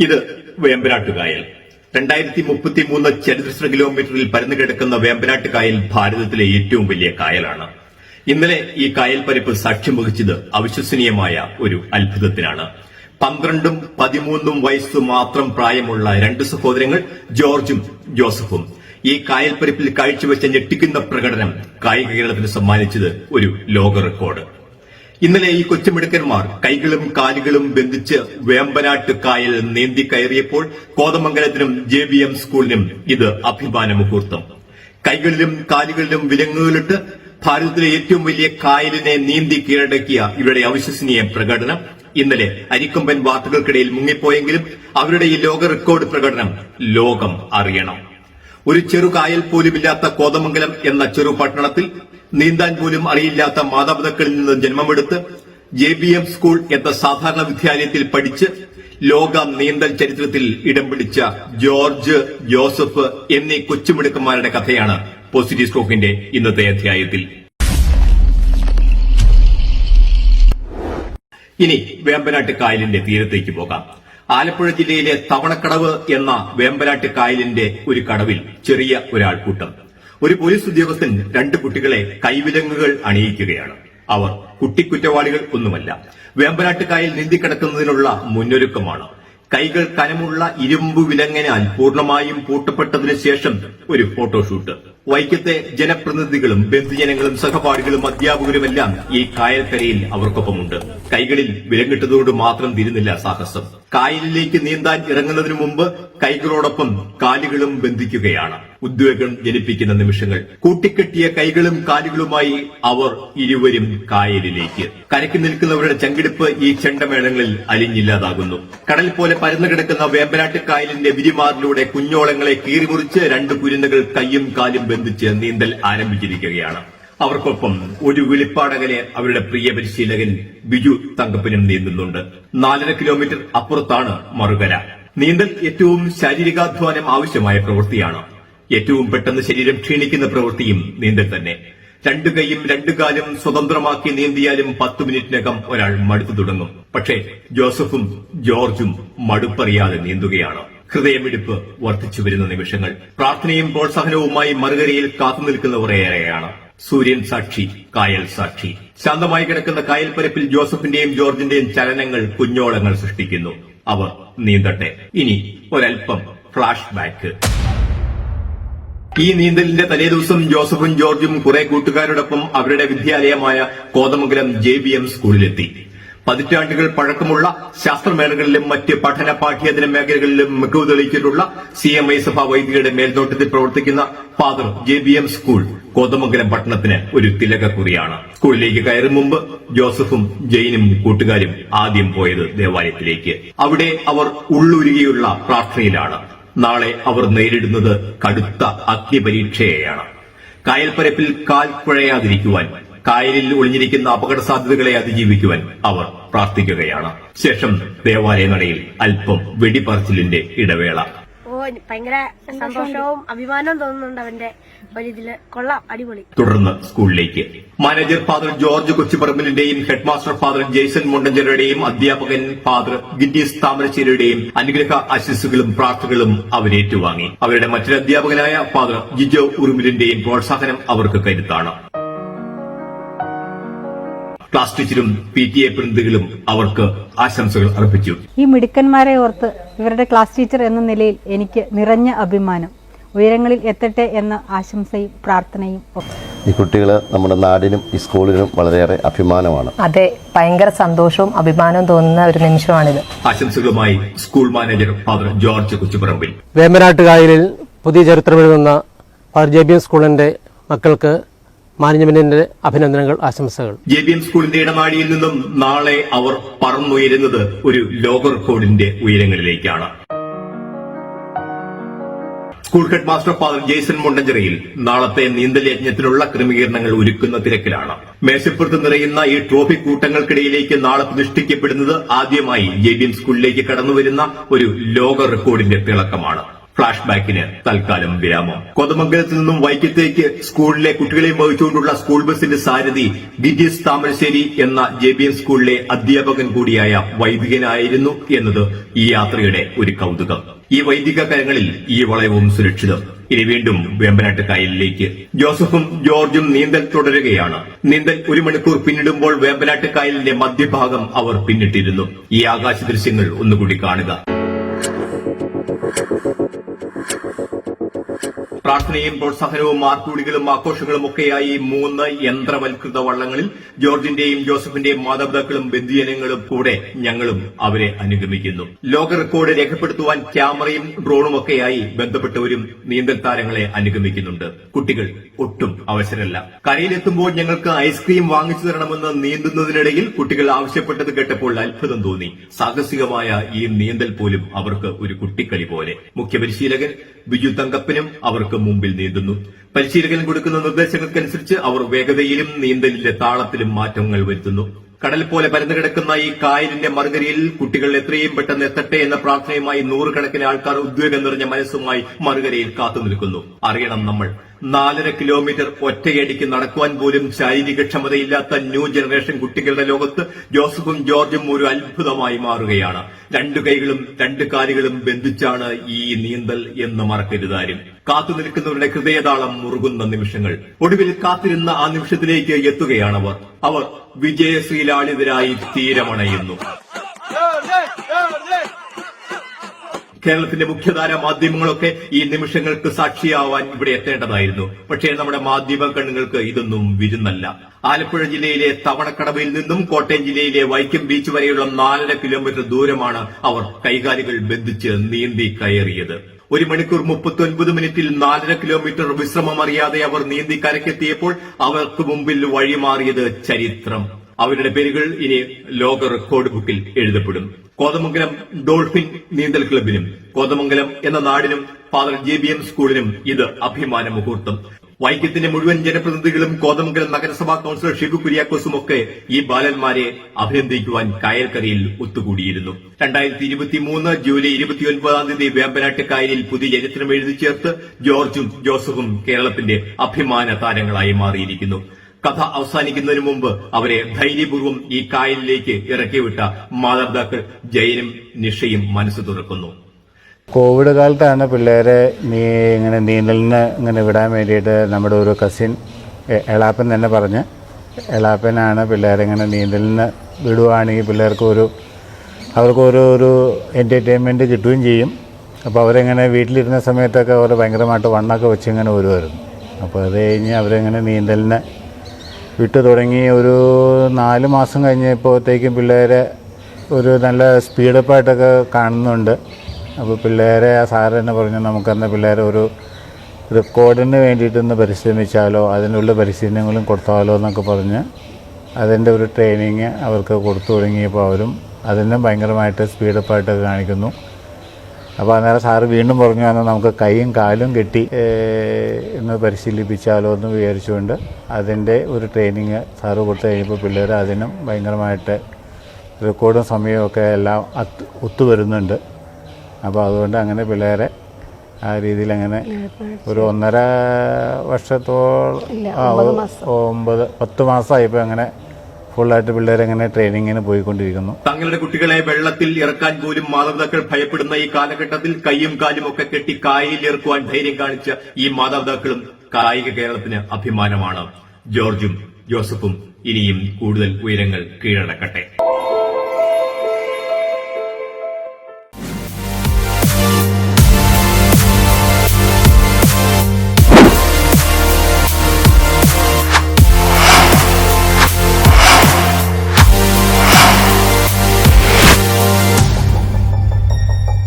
ഇത് വേമ്പനാട്ട് കായൽ രണ്ടായിരത്തി മുപ്പത്തി മൂന്ന് ചരിത്ര കിലോമീറ്ററിൽ പരന്നു കിടക്കുന്ന വേമ്പനാട്ട് കായൽ ഭാരതത്തിലെ ഏറ്റവും വലിയ കായലാണ്. ഇന്നലെ ഈ കായൽ പരിപ്പ് സാക്ഷ്യം വഹിച്ചത് അവിശ്വസനീയമായ ഒരു അത്ഭുതത്തിനാണ്. പന്ത്രണ്ടും പതിമൂന്നും വയസ്സു മാത്രം പ്രായമുള്ള രണ്ട് സഹോദരങ്ങൾ ജോർജും ജോസഫും. ഈ കായൽ പരിപ്പിൽ കാഴ്ചവെച്ച ഞെട്ടിക്കുന്ന പ്രകടനം കായിക കേരളത്തിന് സമ്മാനിച്ചത് ഒരു ലോക റെക്കോർഡ്. ഇന്നലെ ഈ കൊച്ചുമിടുക്കന്മാർ കൈകളും കാലുകളും ബന്ധിച്ച് വേമ്പനാട്ട് കായൽ നീന്തി കയറിയപ്പോൾ കോതമംഗലത്തിനും ജെ ബി എം സ്കൂളിനും ഇത് അഭിമാന മുഹൂർത്തം. കൈകളിലും കാലുകളിലും വിലങ്ങുകളിട്ട് ഭാരതത്തിലെ ഏറ്റവും വലിയ കായലിനെ നീന്തി കീഴടക്കിയ ഇവരുടെ അവിശ്വസനീയ പ്രകടനം ഇന്നലെ അരിക്കൊമ്പൻ വാർത്തകൾക്കിടയിൽ മുങ്ങിപ്പോയെങ്കിലും അവരുടെ ഈ ലോക റെക്കോർഡ് പ്രകടനം ലോകം അറിയണം. ഒരു ചെറു കായൽ പോലുമില്ലാത്ത കോതമംഗലം എന്ന ചെറു പട്ടണത്തിൽ നീന്താൻ പോലും അറിയില്ലാത്ത മാതാപിതാക്കളിൽ നിന്ന് ജന്മമെടുത്ത് ജെ ബി എം സ്കൂൾ എന്ന സാധാരണ വിദ്യാലയത്തിൽ പഠിച്ച് ലോക നീന്തൽ ചരിത്രത്തിൽ ഇടം പിടിച്ച ജോർജ് ജോസഫ് എന്നീ കൊച്ചുമിടുക്കന്മാരുടെ കഥയാണ് പോസിറ്റീവ് സ്റ്റോക്കിന്റെ ഇന്നത്തെ അധ്യായത്തിൽ. ഇനി വേമ്പനാട്ട് കായലിന്റെ തീരത്തേക്ക് പോകാം. ആലപ്പുഴ ജില്ലയിലെ തവണക്കടവ് എന്ന വേമ്പനാട്ട് കായലിന്റെ ഒരു കടവിൽ ചെറിയ ഒരാൾക്കൂട്ടം. ഒരു പോലീസ് ഉദ്യോഗസ്ഥൻ രണ്ട് കുട്ടികളെ കൈവിലങ്ങുകൾ അണിയിക്കുകയാണ്. അവർ കുട്ടിക്കുറ്റവാളികൾ ഒന്നുമല്ല വേമ്പനാട്ടുകായൽ നീന്തിക്കിടക്കുന്നതിനുള്ള മുന്നൊരുക്കമാണ്. കൈകൾ കനമുള്ള ഇരുമ്പ് വിലങ്ങനാൽ പൂർണമായും പൂട്ടപ്പെട്ടതിനു ശേഷം ഒരു ഫോട്ടോഷൂട്ട്. വൈക്കത്തെ ജനപ്രതിനിധികളും ബന്ധുജനങ്ങളും സഹപാഠികളും അധ്യാപകരുമെല്ലാം ഈ കായൽക്കരയിൽ അവർക്കൊപ്പമുണ്ട്. കൈകളിൽ വിലങ്ങിട്ടതുകൊണ്ട് മാത്രം തിരുന്നില്ല സാഹസം. കായലിലേക്ക് നീന്താൻ ഇറങ്ങുന്നതിനു മുമ്പ് കൈകളോടൊപ്പം കാലുകളും ബന്ധിക്കുകയാണ്. ഉദ്വേഗം ജനിപ്പിക്കുന്ന നിമിഷങ്ങൾ. കൂട്ടിക്കെട്ടിയ കൈകളും കാലുകളുമായി അവർ ഇരുവരും കായലിലേക്ക്. കരയ്ക്ക് നിൽക്കുന്നവരുടെ ചങ്കിടിപ്പ് ഈ ചെണ്ടമേളങ്ങളിൽ അലിഞ്ഞില്ലാതാകുന്നു. കടൽ പോലെ പരന്നു കിടക്കുന്ന വേമ്പനാട്ട് കായലിന്റെ വിരിമാറിലൂടെ കുഞ്ഞോളങ്ങളെ കീറിമുറിച്ച് രണ്ട് കുരുന്നുകൾ കൈയും കാലും ബന്ധിച്ച് നീന്തൽ ആരംഭിച്ചിരിക്കുകയാണ്. അവർക്കൊപ്പം ഒരു വിളിപ്പാടകനെ അവരുടെ പ്രിയ പരിശീലകൻ ബിജു തങ്കപ്പനും നീന്തുന്നുണ്ട്. നാലര കിലോമീറ്റർ അപ്പുറത്താണ് മറുകര. നീന്തൽ ഏറ്റവും ശാരീരികാധ്വാനം ആവശ്യമായ പ്രവൃത്തിയാണ്. ഏറ്റവും പെട്ടെന്ന് ശരീരം ക്ഷീണിക്കുന്ന പ്രവൃത്തിയും നീന്തൽ തന്നെ. രണ്ടു കൈയും രണ്ടു കാലും സ്വതന്ത്രമാക്കി നീന്തിയാലും പത്ത് മിനിറ്റിനകം ഒരാൾ മടുത്തു തുടങ്ങും. പക്ഷേ ജോസഫും ജോർജും മടുപ്പറിയാതെ നീന്തുകയാണ്. ഹൃദയമിടിപ്പ് വർദ്ധിച്ചു വരുന്ന നിമിഷങ്ങൾ. പ്രാർത്ഥനയും പ്രോത്സാഹനവുമായി മറുകരയിൽ കാത്തുനിൽക്കുന്നവർ ഏറെയാണ് സൂര്യൻ സാക്ഷി കായൽ സാക്ഷി. ശാന്തമായി കിടക്കുന്ന കായൽ പരപ്പിൽ ജോസഫിന്റെയും ജോർജിന്റെയും ചലനങ്ങൾ കുഞ്ഞോളങ്ങൾ സൃഷ്ടിക്കുന്നു. അവർ നീന്തട്ടെ. ഇനി ഒരൽപ്പം ഫ്ലാഷ് ബാക്ക്. ഈ നീന്തലിന്റെ തലേദിവസം ജോസഫും ജോർജും കുറെ കൂട്ടുകാരോടൊപ്പം അവരുടെ വിദ്യാലയമായ കോതമംഗലം ജെ ബി എം സ്കൂളിലെത്തി. പതിറ്റാണ്ടുകൾ പഴക്കമുള്ള ശാസ്ത്രമേളകളിലും മറ്റ് പഠന പാഠ്യേതര മേഖലകളിലും മികവ് തെളിയിച്ചിട്ടുള്ള സി എം ഐ സഭ വൈദികരുടെ മേൽനോട്ടത്തിൽ പ്രവർത്തിക്കുന്ന father J B M school Kothamangalam പട്ടണത്തിന് ഒരു തിലകക്കുറിയാണ്. സ്കൂളിലേക്ക് കയറും മുമ്പ് ജോസഫും ജെയിനും കൂട്ടുകാരും ആദ്യം പോയത് ദേവാലയത്തിലേക്ക്. അവിടെ അവർ ഉള്ളുരുകിയുള്ള പ്രാർത്ഥനയിലാണ്. നാളെ അവർ നേരിടുന്നത് കടുത്ത അഗ്നിപരീക്ഷയെയാണ്. കായൽപ്പരപ്പിൽ കാൽ കുഴയാതിരിക്കുവാൻ കായലിൽ ഒളിഞ്ഞിരിക്കുന്ന അപകട സാധ്യതകളെ അതിജീവിക്കുവാൻ അവർ പ്രാർത്ഥിക്കുകയാണ്. ശേഷം ദേവാലയ നടയിൽ അല്പം വെടിപറച്ചിലിന്റെ ഇടവേള. ഓ ഭയങ്കര സന്തോഷവും അഭിമാനവും തോന്നുന്നുണ്ട് അവന്റെ ഒരിതിൽ. കൊള്ളാം അടിപൊളി. തുടർന്ന് സ്കൂളിലേക്ക്. മാനേജർ ഫാദർ ജോർജ് കൊച്ചുപറമ്പിലിന്റെയും ഹെഡ്മാസ്റ്റർ ഫാദർ ജെയ്സൺ മുണ്ടഞ്ചേരിയുടെയും അധ്യാപകൻ ഫാദർ ഗിന്നീസ് താമരശ്ശേരിയുടെയും അനുഗ്രഹ ആശിസുകളും പ്രാർത്ഥനകളും അവരേറ്റുവാങ്ങി അവരുടെ മറ്റൊരു അധ്യാപകനായ ഫാദർ ജിജോ ഉറുമിലിന്റെയും പ്രോത്സാഹനം അവർക്ക് കരുത്താണ്. ക്ലാസ് ടീച്ചറും പി ടി എ പ്രതിനിധികളും അവർക്ക് ആശംസകൾ അർപ്പിച്ചു. ഈ മിടുക്കന്മാരെ ഓർത്ത് ഇവരുടെ ക്ലാസ് ടീച്ചർ എന്ന നിലയിൽ എനിക്ക് നിറഞ്ഞ അഭിമാനം. ഉയരങ്ങളിൽ എത്തട്ടെ എന്ന ആശംസയും പ്രാർത്ഥനയും ഒക്കെ. ഈ കുട്ടികൾ നമ്മുടെ നാടിനും ഈ സ്കൂളിനും വളരെയേറെ അഭിമാനമാണ്. അതെ ഭയങ്കര സന്തോഷവും അഭിമാനവും തോന്നുന്ന ഒരു നിമിഷമാണിത്. ആശംസകളുമായി school manager father George Kochuparambil വേമ്പനാട്ടുകായലിൽ പുതിയ ചരിത്രമെഴുതുന്ന ഫാദർ ജെ ബി എം സ്കൂളിന്റെ മക്കൾക്ക് മാനേജ്മെന്റിന്റെ അഭിനന്ദനങ്ങൾ ആശംസകൾ. ജെ ബി എം സ്കൂളിന്റെ ഇടമാടിയിൽ നിന്നും നാളെ അവർ പറന്നുയരുന്നത് ഒരു ലോക റെക്കോർഡിന്റെ ഉയരങ്ങളിലേക്കാണ്. School head master father Jaison മുണ്ടഞ്ചിറയിൽ നാളത്തെ നീന്തൽ യജ്ഞത്തിനുള്ള ക്രമീകരണങ്ങൾ ഒരുക്കുന്ന തിരക്കിലാണ്. മേശപ്പുറത്ത് നിറയുന്ന ഈ ട്രോഫി കൂട്ടങ്ങൾക്കിടയിലേക്ക് നാളെ പ്രതിഷ്ഠിക്കപ്പെടുന്നത് ആദ്യമായി ജെ ബി എം സ്കൂളിലേക്ക് കടന്നുവരുന്ന ഒരു ലോക റെക്കോർഡിന്റെ തിളക്കമാണ്. ഫ്ലാഷ് ബാക്കിന് തൽക്കാലം വിരാമം. കൊതമംഗലത്ത് നിന്നും വൈക്കത്തേക്ക് സ്കൂളിലെ കുട്ടികളെയും വഹിച്ചുകൊണ്ടുള്ള സ്കൂൾ ബസിന്റെ സാരഥി ഗിറ്റീസ് താമരശ്ശേരി എന്ന ജെ ബി എം സ്കൂളിലെ അധ്യാപകൻ കൂടിയായ വൈദികനായിരുന്നു എന്നത് ഈ യാത്രയുടെ ഒരു കൗതുകം. ഈ വൈദിക കരങ്ങളിൽ ഈ വളയവും സുരക്ഷിതം. ഇനി വീണ്ടും വേമ്പനാട്ട് കായലിലേക്ക് ജോസഫും ജോർജും നീന്തൽ തുടരുകയാണ്. നീന്തൽ ഒരു മണിക്കൂർ പിന്നിടുമ്പോൾ വേമ്പനാട്ട് കായലിന്റെ മധ്യഭാഗം അവർ പിന്നിട്ടിരുന്നു. ഈ ആകാശ ദൃശ്യങ്ങൾ ഒന്നുകൂടി കാണുക. പ്രാർത്ഥനയും പ്രോത്സാഹനവും ആർപ്പുവിളികളും ആഘോഷങ്ങളും ഒക്കെയായി മൂന്ന് യന്ത്രവൽകൃത വള്ളങ്ങളിൽ ജോർജിന്റെയും ജോസഫിന്റെയും മാതാപിതാക്കളും ബന്ധുജനങ്ങളും കൂടെ ഞങ്ങളും അവരെ അനുഗമിക്കുന്നു. ലോക റെക്കോർഡ് രേഖപ്പെടുത്തുവാൻ ക്യാമറയും ഡ്രോണും ഒക്കെയായി ബന്ധപ്പെട്ടവരും നീന്തൽ താരങ്ങളെ അനുഗമിക്കുന്നുണ്ട്. കുട്ടികൾ ഒട്ടും അവസരമല്ല കരയിലെത്തുമ്പോൾ ഞങ്ങൾക്ക് ഐസ്ക്രീം വാങ്ങിച്ചു തരണമെന്ന് നീന്തുന്നതിനിടയിൽ കുട്ടികൾ ആവശ്യപ്പെട്ടത് കേട്ടപ്പോൾ അത്ഭുതം തോന്നി. സാഹസികമായ ഈ നീന്തൽ പോലും അവർക്ക് ഒരു കുട്ടിക്കളി പോലെ. മുഖ്യപരിശീലകൻ ബിജു തങ്കപ്പനും അവർക്ക് മുമ്പിൽ നീന്തുന്നു. പരിശീലകൻ കൊടുക്കുന്ന നിർദ്ദേശങ്ങൾക്കനുസരിച്ച് അവർ വേഗതയിലും നീന്തലിന്റെ താളത്തിലും മാറ്റങ്ങൾ വരുത്തുന്നു. കടൽ പോലെ പരന്നു കിടക്കുന്ന ഈ കായലിന്റെ മറുകരയിൽ കുട്ടികൾ എത്രയും പെട്ടെന്ന് എത്തട്ടെ എന്ന പ്രാർത്ഥനയുമായി നൂറുകണക്കിന് ആൾക്കാർ ഉദ്വേഗം നിറഞ്ഞ മനസ്സുമായി മറുകരയിൽ കാത്തു നിൽക്കുന്നു. അറിയണം നമ്മൾ നാലര കിലോമീറ്റർ ഒറ്റയടിക്ക് നടക്കുവാൻ പോലും ശാരീരിക ക്ഷമതയില്ലാത്ത ന്യൂ ജനറേഷൻ കുട്ടികളുടെ ലോകത്ത് ജോസഫും ജോർജും ഒരു അത്ഭുതമായി മാറുകയാണ്. രണ്ടു കൈകളും രണ്ട് കാലുകളും ബന്ധിച്ചാണ് ഈ നീന്തൽ എന്ന് മറക്കരുതാരും. കാത്തു നിൽക്കുന്നവരുടെ ഹൃദയതാളം മുറുകുന്ന നിമിഷങ്ങൾ. ഒടുവിൽ കാത്തിരുന്ന ആ നിമിഷത്തിലേക്ക് എത്തുകയാണവർ. അവർ വിജയശ്രീലാളിതരായി തീരമണയുന്നു. കേരളത്തിന്റെ മുഖ്യധാര മാധ്യമങ്ങളൊക്കെ ഈ നിമിഷങ്ങൾക്ക് സാക്ഷിയാവാൻ ഇവിടെ എത്തേണ്ടതായിരുന്നു. പക്ഷേ നമ്മുടെ മാധ്യമ കണ്ണുകൾക്ക് ഇതൊന്നും വിരുന്നല്ല. ആലപ്പുഴ ജില്ലയിലെ തവണക്കടവിൽ നിന്നും കോട്ടയം ജില്ലയിലെ വൈക്കം ബീച്ച് വരെയുള്ള നാലര കിലോമീറ്റർ ദൂരമാണ് അവർ കൈകാലുകൾ ബന്ധിച്ച് നീന്തി കയറിയത്. ഒരു മണിക്കൂർ മുപ്പത്തി ഒൻപത് മിനിറ്റിൽ നാലര കിലോമീറ്റർ വിശ്രമം അറിയാതെ അവർ നീന്തി കരക്കെത്തിയപ്പോൾ അവർക്ക് മുമ്പിൽ വഴിമാറിയത് ചരിത്രം. അവരുടെ പേരുകൾ ഇനി ലോക റെക്കോർഡ് ബുക്കിൽ എഴുതപ്പെടും. കോതമംഗലം ഡോൾഫിൻ നീന്തൽ ക്ലബിനും കോതമംഗലം എന്ന നാടിനും ഫാദർ ജെ ബി എം സ്കൂളിനും ഇത് അഭിമാന മുഹൂർത്തം വൈക്കത്തിന്റെ മുഴുവൻ ജനപ്രതിനിധികളും കോതമംഗലം നഗരസഭാ കൌൺസിലർ ഷിബു കുര്യാക്കോസും ഒക്കെ ഈ ബാലന്മാരെ അഭിനന്ദിക്കുവാൻ കായൽക്കരയിൽ ഒത്തുകൂടിയിരുന്നു. രണ്ടായിരത്തി ഇരുപത്തിമൂന്ന് ജൂലൈ ഇരുപത്തിയൊൻപതാം തീയതി വേമ്പനാട്ട് കായലിൽ പുതിയ ചരിത്രം എഴുതി ചേർത്ത് ജോർജും ജോസഫും കേരളത്തിന്റെ അഭിമാന താരങ്ങളായി മാറിയിരിക്കുന്നു. കഥ അവസാനിക്കുന്നതിന് മുമ്പ് അവരെ ധൈര്യപൂർവം ഈ കായലിലേക്ക് ഇറക്കിവിട്ട മാതാപിതാക്കൾ ജയനും നിഷയും മനസ്സ് തുറക്കുന്നു. കോവിഡ് കാലത്താണ് പിള്ളേരെ നീ ഇങ്ങനെ നീന്തലിന് ഇങ്ങനെ വിടാൻ വേണ്ടിയിട്ട് നമ്മുടെ ഒരു കസിൻ എളാപ്പൻ തന്നെ പറഞ്ഞ്. എളാപ്പനാണ് പിള്ളേരെ ഇങ്ങനെ നീന്തലിന് വിടുവാണെങ്കിൽ പിള്ളേർക്ക് ഒരു അവർക്ക് ഒരു ഒരു എന്റർടൈൻമെന്റ് കിട്ടുകയും ചെയ്യും. അപ്പോൾ അവരെങ്ങനെ വീട്ടിലിരുന്ന സമയത്തൊക്കെ അവർ ഭയങ്കരമായിട്ട് വണ്ണൊക്കെ വെച്ച് ഇങ്ങനെ വരുമായിരുന്നു അപ്പോൾ അത് കഴിഞ്ഞ് അവരെങ്ങനെ നീന്തലിന് വിട്ടു തുടങ്ങി ഒരു നാല് മാസം കഴിഞ്ഞപ്പോഴത്തേക്കും പിള്ളേരെ ഒരു നല്ല സ്പീഡപ്പായിട്ടൊക്കെ കാണുന്നുണ്ട്. അപ്പോൾ പിള്ളേരെ ആ സാറ് തന്നെ പറഞ്ഞു നമുക്കന്ന് പിള്ളേരെ ഒരു റെക്കോർഡിന് വേണ്ടിയിട്ടൊന്ന് പരിശ്രമിച്ചാലോ അതിനുള്ള പരിശീലനങ്ങളും കൊടുത്താലോ എന്നൊക്കെ പറഞ്ഞ് അതിന്റെ ഒരു ട്രെയിനിങ് അവർക്ക് കൊടുത്തു തുടങ്ങിയപ്പോൾ അവരും അതിനും ഭയങ്കരമായിട്ട് സ്പീഡപ്പായിട്ടൊക്കെ കാണിക്കുന്നു. അപ്പോൾ അന്നേരം സാറ് വീണ്ടും പറഞ്ഞു എന്നാൽ നമുക്ക് കൈയും കാലും കെട്ടി ഒന്ന് പരിശീലിപ്പിച്ചാലോ എന്ന് വിചാരിച്ചുകൊണ്ട് അതിന്റെ ഒരു ട്രെയിനിങ് സാറ് കൊടുത്തു കഴിഞ്ഞപ്പോൾ പിള്ളേർ അതിനും ഭയങ്കരമായിട്ട് റെക്കോർഡും സമയവും എല്ലാം ഒത്തു ഒത്തുവരുന്നുണ്ട്. അപ്പോൾ അതുകൊണ്ട് അങ്ങനെ പിള്ളേരെ ആ രീതിയിൽ അങ്ങനെ ഒരു ഒന്നര വർഷത്തോളം ആ, ഒമ്പത് പത്ത് മാസമായപ്പോൾ അങ്ങനെ ഫുള്ളായിട്ട് പിള്ളേരങ്ങനെ ട്രെയിനിങ്ങിന് പോയിക്കൊണ്ടിരിക്കുന്നു. തങ്ങളുടെ കുട്ടികളെ വെള്ളത്തിൽ ഇറക്കാൻ പോലും മാതാപിതാക്കൾ ഭയപ്പെടുന്ന ഈ കാലഘട്ടത്തിൽ കൈയും കാലും ഒക്കെ കെട്ടി കായലിൽ ഇറക്കുവാൻ ധൈര്യം കാണിച്ച ഈ മാതാപിതാക്കളും കായിക കേരളത്തിന് അഭിമാനമാണ്. ജോർജും ജോസഫും ഇനിയും കൂടുതൽ ഉയരങ്ങൾ കീഴടക്കട്ടെ.